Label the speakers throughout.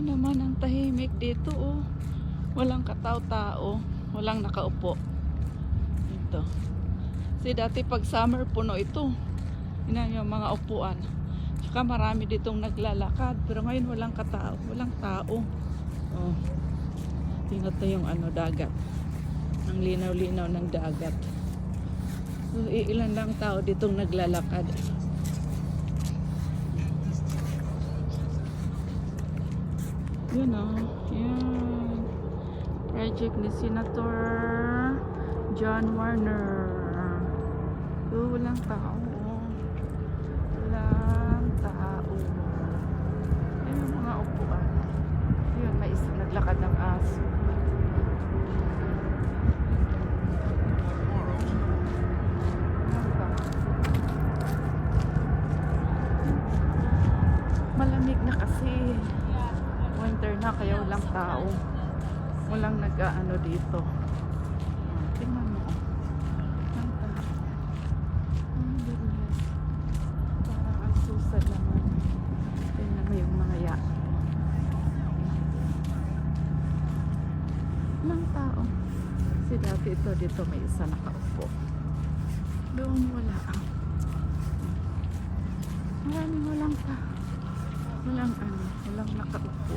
Speaker 1: naman ang tahimik dito oh. Walang katao-tao. Walang nakaupo. Ito. Kasi dati pag summer puno ito. Ina yung mga upuan. Tsaka marami ditong naglalakad. Pero ngayon walang katao. Walang tao. Oh. Tingnan to yung ano, dagat. Ang linaw-linaw ng dagat. So, ilan lang tao ditong naglalakad. Yun oh. Yan. Project ni Senator John Warner. Oh, walang tao. Walang tao. Yan yung mga upuan. Yun, may isang naglakad ng aso. Malamig na kasi. Na kaya walang tao. Walang nag-ano dito. Tingnan mo. oh. Parang ang susad naman. Tingnan mo yung mga ya. Walang tao. Kasi dati ito dito may isa nakaupo. Doon wala. Maraming walang tao. Walang ano, walang nakaupo.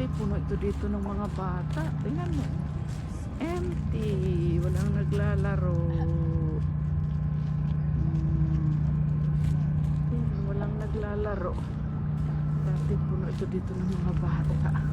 Speaker 1: Dati puno ito dito ng mga bata. Tingnan mo. Empty. Walang naglalaro. Hmm. Walang naglalaro. Dati puno ito dito ng mga bata.